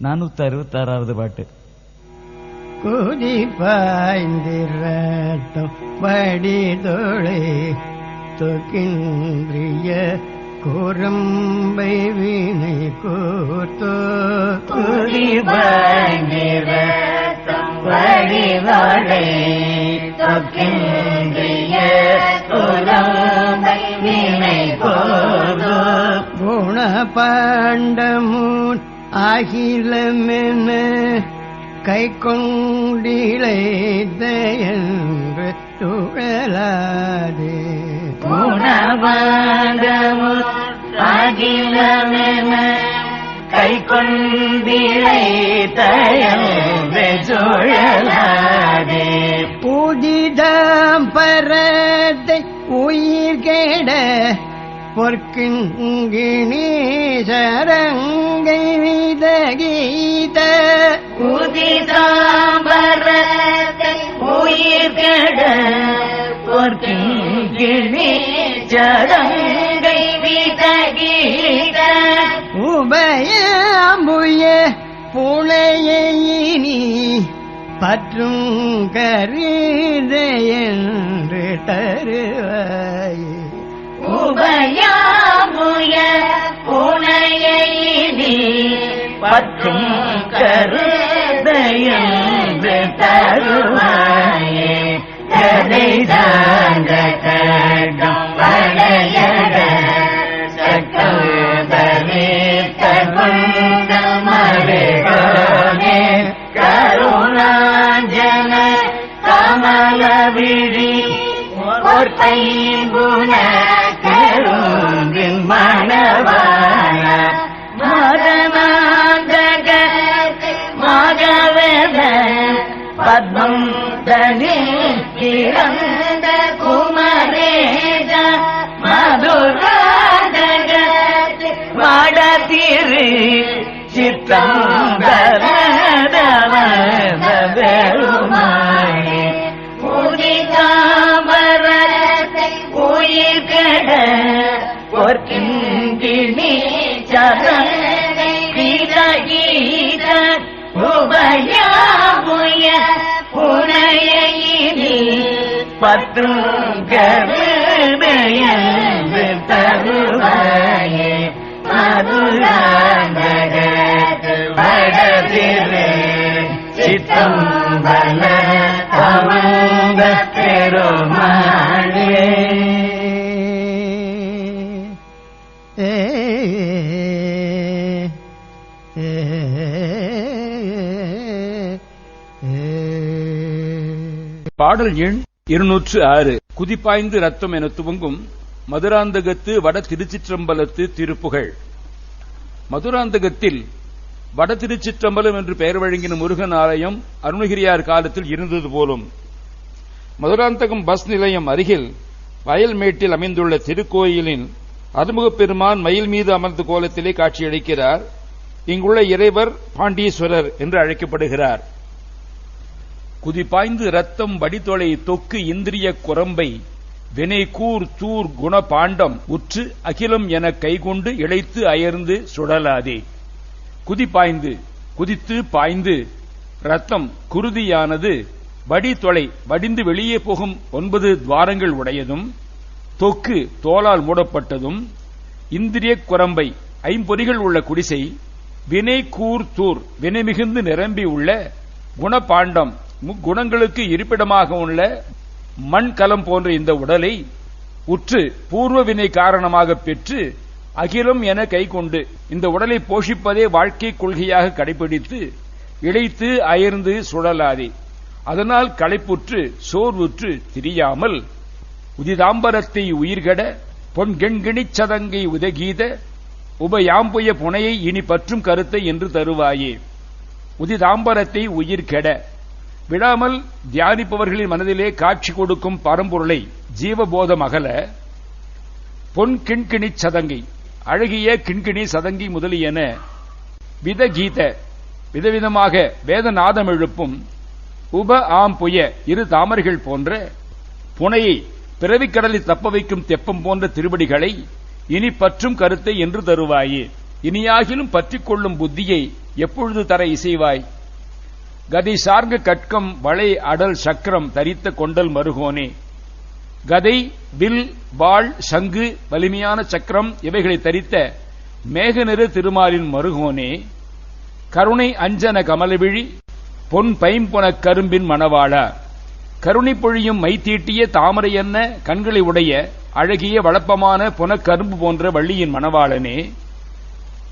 நானூத்தி அறுபத்தி ஆறாவது பாட்டு. குதி பாய்ந்திரட்டும் வடிதொழை தொக்கின்றிய குரம்பை வினை கூத்தோ குதி பாய்ந்திரட்டும் குணபாண்டமுன் அகிலமென கை கொண்டிழைத்த என்று துழலாதே. குணபாண்டமுன் அகிலமென கை கொண்டிழைத்த என்று சுழலாதே புதிதாம் பரத்தை உயிர் கேட பொற்கிங்கிணி சரங்கை வித கீத புதிதாம்பரத்தை உயிர் கேட பொற்கிங்கிணி சரங்கை வித கீத உபயம்புய புலையினி பற்றும் கருத பற்றும் கருதையன்று தருவாயே கதை தாங்க கடம் வளையட கருணாஞ்சன கமல விழி பொற்பைம்புன கருங்கின் வேத பத்மம் தனி கிடந்த குமரேஜ மதுராந்தக வடதிரு சித்தம். உபயாபுய புனையினி பற்றும் கருதையன்று தருவாயே மதுராந்தகத்து வடதிரு சித்தம்பல அமர்ந்த பெருமாளே ஏ பாடல் எண் இருநூற்று ஆறு. குதிப்பாய்ந்து ரத்தம் என துவங்கும் மதுராந்தகத்து வட திருச்சிற்றம்பலத்து திருப்புகழ். மதுராந்தகத்தில் வட திருச்சிற்றம்பலம் என்று பெயர் வழங்கின முருகன் ஆலயம் அருணகிரியார் காலத்தில் இருந்தது போலும். மதுராந்தகம் பஸ் நிலையம் அருகில் வயல்மேட்டில் அமைந்துள்ள திருக்கோயிலின் அருமுகப் பெருமான் மயில் மீது அமர்ந்த கோலத்திலே காட்சியளிக்கிறார். இங்குள்ள இறைவர் பாண்டீஸ்வரர் என்று அழைக்கப்படுகிறார். குதிபாய்ந்து ரத்தம் வடிதொலை தொக்கு இந்திரிய குரம்பை வினை கூர் தூர் குணபாண்டம் உற்று அகிலம் என கைகொண்டு இழைத்து அயர்ந்து சுழலாதே. குதிபாய்ந்து குதித்து பாய்ந்து ரத்தம் குருதியானது வடிதொலை வடிந்து வெளியே போகும் ஒன்பது துவாரங்கள் உடையதும் தொக்கு தோலால் மூடப்பட்டதும் இந்திரிய குரம்பை ஐம்பொறிகள் உள்ள குடிசை வினை கூர் தூர் வினை மிகுந்து நிரம்பி உள்ள குணபாண்டம் முக்குணங்களுக்கு இருப்பிடமாக உள்ள மண் கலம் போன்ற இந்த உடலை உற்று பூர்வ வினை காரணமாக பெற்று அகிலம் என கைக்கொண்டு இந்த உடலை போஷிப்பதே வாழ்க்கை கொள்கையாக கடைபிடித்து இழைத்து அயர்ந்து சுழலாதே. அதனால் களைப்புற்று சோர்வுற்று திரியாமல் உதிதாம்பரத்தை உயிர்கட பொன்கெண்கிணிச் சதங்கை உதகீத உபயாம்புய புனையை இனி பற்றும் கருத்தை என்று தருவாயே. உதிதாம்பரத்தை உயிர்கெட விடாமல் தியானிப்பவர்களின் மனதிலே காட்சி கொடுக்கும் பரம்பொருளை ஜீவபோதம் அகல பொன் கிண்கிணிச் சதங்கை அழகிய கிண்கிணி சதங்கி முதலியன விதகீத விதவிதமாக வேதநாதம் எழுப்பும் உப ஆம் புய இரு தாமரைகள் போன்ற புனையை பிறவிக்கடலில் தப்ப வைக்கும் தெப்பம் போன்ற திருவடிகளை இனி பற்றும் கருத்தை என்று தருவாயே. இனியாகிலும் பற்றிக் கொள்ளும் புத்தியை எப்பொழுது தர இசைவாய்? கதை சார்ந்த கற்கம் வளை அடல் சக்கரம் தரித்த கொண்டல் மருகோனே. கதை வில் வாள் சங்கு வலிமையான சக்கரம் இவைகளை தரித்த மேகநிறு திருமாலின் மருகோனே. கருணை அஞ்சன கமலவிழி பொன் பைம்பொன கரும்பின் மணவாளா. கருணை பொழியும் மைத்தீட்டிய தாமரை என்ன கண்களை உடைய அழகிய வளப்பமான புனக்கரும்பு போன்ற வள்ளியின் மணவாளனே.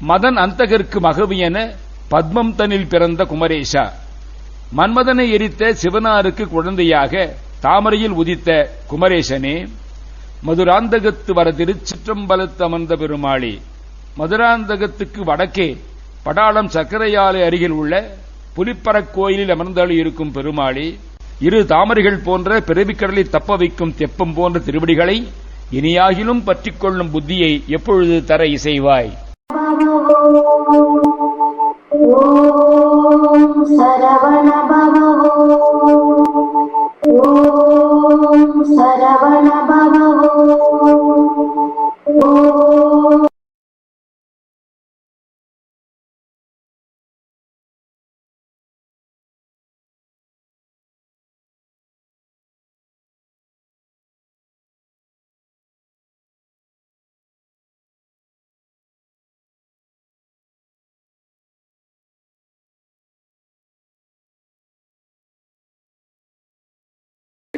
மதன் அந்தகருக்கு மகவியன பத்மம் தனில் பிறந்த குமரேஷா மன்மதனை எரித்த சிவனாருக்கு குழந்தையாக தாமரையில் உதித்த குமரேசனே மதுராந்தகத்து வர திருச்சிற்றம்பலத்து அமர்ந்த பெருமாளி மதுராந்தகத்துக்கு வடக்கே படாளம் சக்கரையாலை அருகில் உள்ள புலிப்பறக் கோயிலில் அமர்ந்தளி இருக்கும் பெருமாளி இரு தாமரைகள் போன்ற பிறவிக்கடலை தப்ப வைக்கும் தெப்பம் போன்ற திருவடிகளை இனியாகிலும் பற்றிக் கொள்ளும் புத்தியை எப்பொழுது தர இசைவாய்? ॐ ओण ॐ शरवण